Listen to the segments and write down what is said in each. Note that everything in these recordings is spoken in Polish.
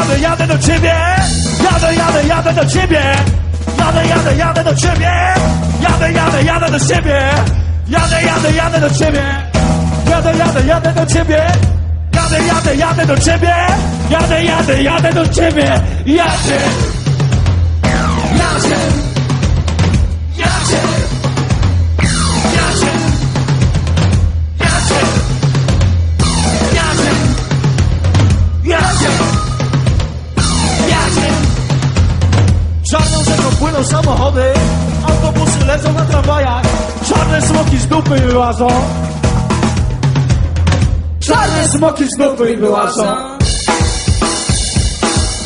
要的要的都吃遍，要的要的要的都吃遍，要的要的要的都吃遍，要的要的要的都吃遍，要的要的要的都吃遍，要的要的要的都吃遍，要的要的要的都吃遍，要的要的要的都吃遍，要钱，要钱，要钱。Lecą na tramwajach. Czarne smoki z dupy wyłażą. Czarne smoki z dupy wyłażą.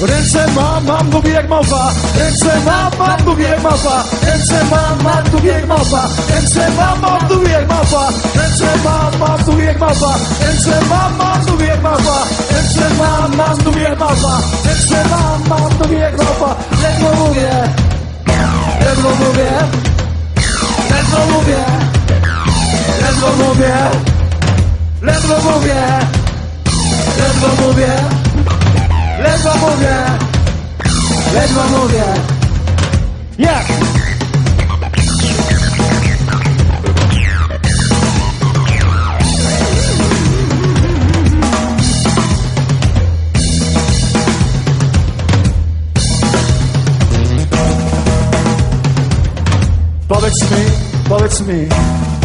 Ręce mam, mam długie jak małpa Ręce mam, mam długie jak małpa Ręce mam, mam długie jak małpa Ręce mam, mam długie jak małpa Ręce mam, mam długie jak małpa Ręce mam, mam długie jak małpa Ręce mam, mam długie jak małpa Ręce mam, mam długie jak małpa Ledwo mówię. Ledwo mówię 雷从不灭，雷从不灭，雷从不灭，雷从不灭，雷从不灭，雷从不灭，耶。Powiedz mi, powiedz mi,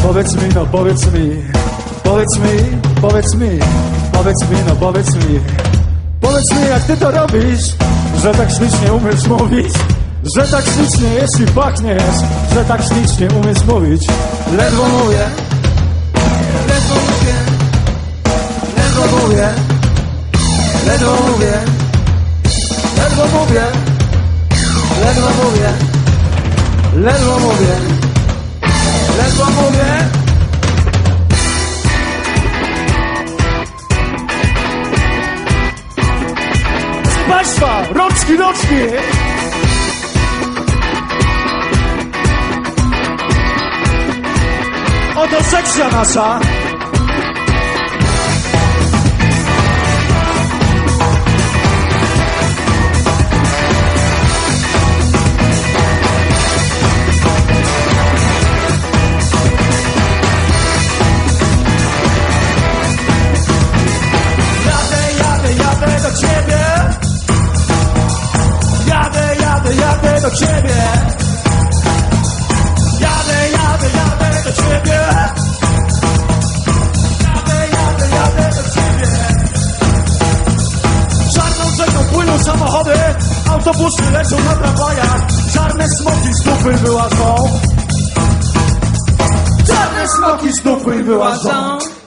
powiedz mi, no powiedz mi, powiedz mi, powiedz mi, powiedz mi, no powiedz mi, powiedz mi jak ty to robisz, że tak ślicznie umiesz mówić, że tak ślicznie jest i pachniesz, że tak ślicznie umiesz mówić, ledwo mówię, ledwo mówię, ledwo mówię, ledwo mówię, ledwo mówię, ledwo mówię. Ledwo mówię. Ledwo mówię. Proszę Państwa, rączki, rączki. Oto sekcja nasza. Do ciebie. Jadę, jadę, jadę do ciebie. Jadę, jadę, jadę do ciebie. Czarną rzeką płyną samochody, autobusy lecą na tramwajach. Czarne smoki z dupy wyłażą. Czarne smoki z dupy wyłażą. Przemek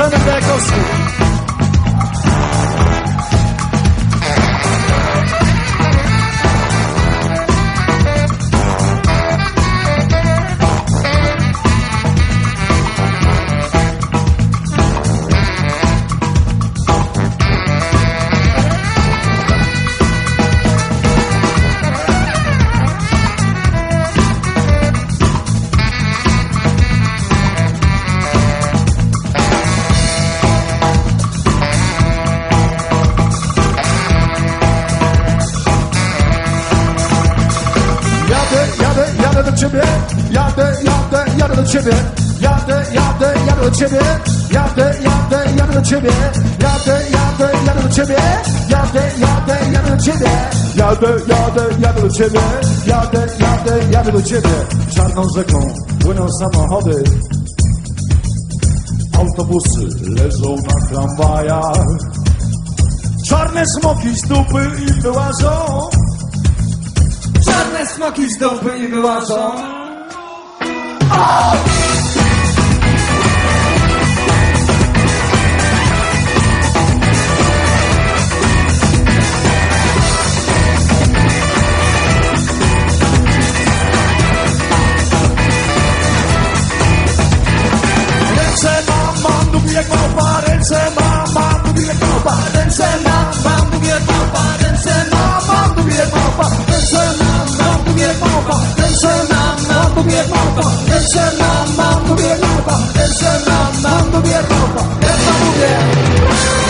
turning back on School. Jadę do ciebie. Jadę, jadę, jadę do ciebie. Jadę, do ciebie, jadę, jadę, jadę do ciebie, jadę, jadę, jadę do ciebie, jadę, jadę, jadę do ciebie, jadę, jadę, jadę do ciebie, jadę, jadę, jadę do ciebie. Czarną rzeką płyną samochody, autobusy leżą na tramwajach, czarne smoki z dupy i wyłażą. nogi z dąb nie wyłażą. Oh! encerrada, mando bien ropa, encerrada, mando bien ropa, esta mujer.